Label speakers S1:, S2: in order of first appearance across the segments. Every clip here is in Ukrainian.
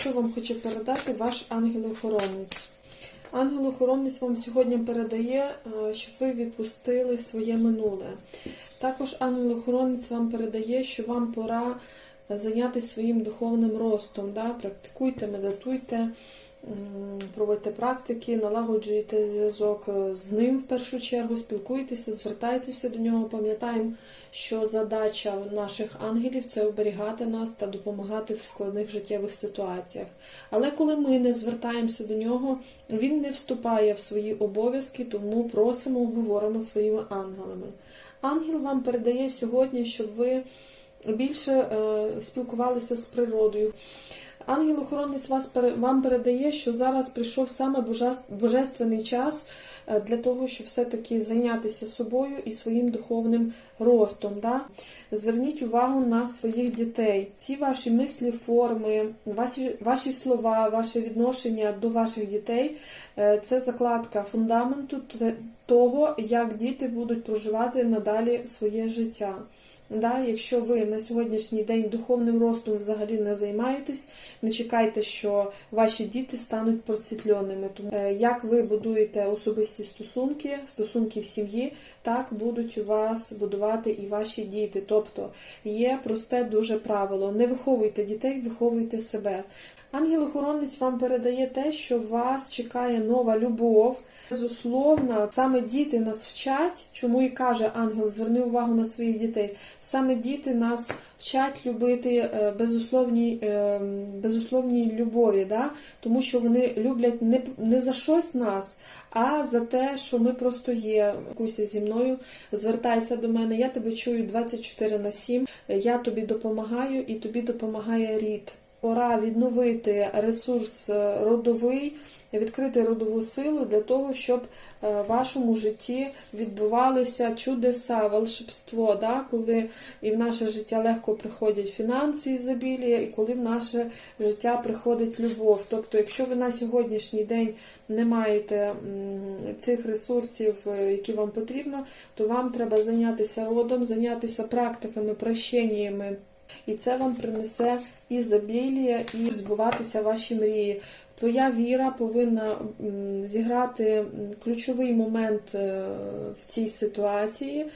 S1: Що вам хоче передати ваш ангел-охоронець? Ангел-охоронець вам сьогодні передає, е, щоб ви відпустили своє минуле. Також ангел-охоронець вам передає, що вам пора зайнятися своїм духовним ростом. Да? Практикуйте, медитуйте, проводьте практики, налагоджуйте зв'язок е, з ним в першу чергу, спілкуйтеся, звертайтеся до нього. Пам'ятаємо, що задача наших ангелів це оберігати нас та допомагати в складних життєвих ситуаціях. Але коли ми не звертаємося до нього, він не вступає в свої обов'язки, тому просимо, говоримо своїми ангелами. Ангел вам передає сьогодні, щоб ви більше е, спілкувалися з природою. Ангел-охоронець вас вам передає, що зараз прийшов саме божественний час е, для того, щоб все-таки зайнятися собою і своїм духовним ростом. Да? Зверніть увагу на своїх дітей. Всі ваші мислі, форми, ваші, ваші слова, ваше відношення до ваших дітей е, це закладка фундаменту того, як діти будуть проживати надалі своє життя. Да, якщо ви на сьогоднішній день духовним ростом взагалі не займаєтесь, не чекайте, що ваші діти стануть просвітленими. Тому е, як ви будуєте особисті стосунки, стосунки в сім'ї, так будуть у вас будувати і ваші діти. Тобто є просте дуже правило: не виховуйте дітей, виховуйте себе. Ангел-охоронець вам передає те, що вас чекає нова любов. Безусловно, саме діти нас вчать, чому і каже ангел, зверни увагу на своїх дітей. Саме діти нас вчать любити е, безусловній, е, безусловній любові, да? тому що вони люблять не, не за щось нас, а за те, що ми просто є. Куся зі мною, звертайся до мене, я тебе чую 24 на 7, я тобі допомагаю і тобі допомагає рід. Пора відновити ресурс е, родовий, відкрити родову силу для того, щоб е, в вашому житті відбувалися чудеса, волшебство, да? коли і в наше життя легко приходять фінанси ізобілія, і коли в наше життя приходить любов. Тобто, якщо ви на сьогоднішній день не маєте цих ресурсів, е, які вам потрібно, то вам треба зайнятися родом, зайнятися практиками, прощеннями. І це вам принесе ізобілія і збуватися ваші мрії. Твоя віра повинна зіграти ключовий момент е, в цій ситуації.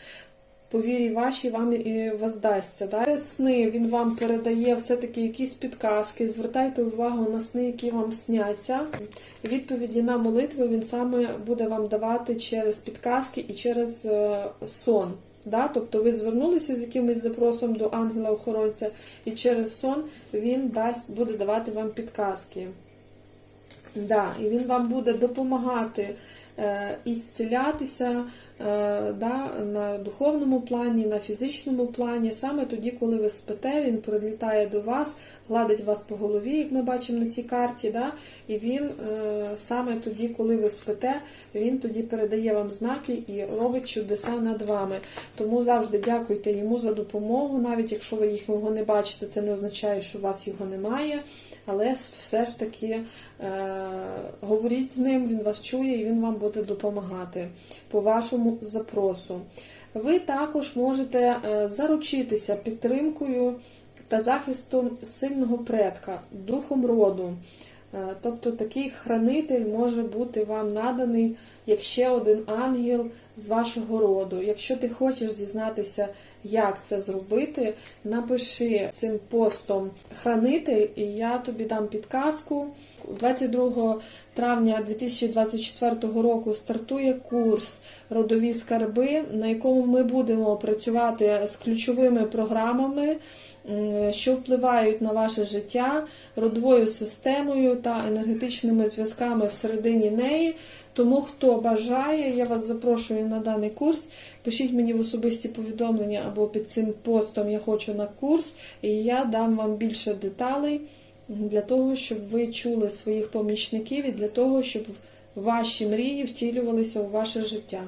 S1: По вірі вашій вам і воздасться. Да? Сни він вам передає все-таки якісь підказки. Звертайте увагу на сни, які вам сняться. Відповіді на молитви він саме буде вам давати через підказки і через е, сон. Да? Тобто ви звернулися з якимось запросом до ангела-охоронця, і через сон він дасть, буде давати вам підказки. Да, і він вам буде допомагати е, і е, да, на духовному плані, на фізичному плані. Саме тоді, коли ви спите, він прилітає до вас, гладить вас по голові, як ми бачимо на цій карті. Да, і він е, саме тоді, коли ви спите, він тоді передає вам знаки і робить чудеса над вами. Тому завжди дякуйте йому за допомогу, навіть якщо ви його не бачите, це не означає, що у вас його немає. Але все ж таки е, говоріть з ним, він вас чує і він вам буде допомагати по вашому запросу. Ви також можете е, заручитися підтримкою та захистом сильного предка, духом роду. Е, Тобто такий хранитель може бути вам наданий як ще один ангел з вашого роду. Якщо ти хочеш дізнатися, як це зробити, напиши цим постом хранитель, і я тобі дам підказку. 22 травня 2024 року стартує курс Родові скарби, на якому ми будемо працювати з ключовими програмами що впливають на ваше життя родовою системою та енергетичними зв'язками всередині неї. Тому, хто бажає, я вас запрошую на даний курс. Пишіть мені в особисті повідомлення або під цим постом я хочу на курс, і я дам вам більше деталей для того, щоб ви чули своїх помічників і для того, щоб ваші мрії втілювалися у ваше життя.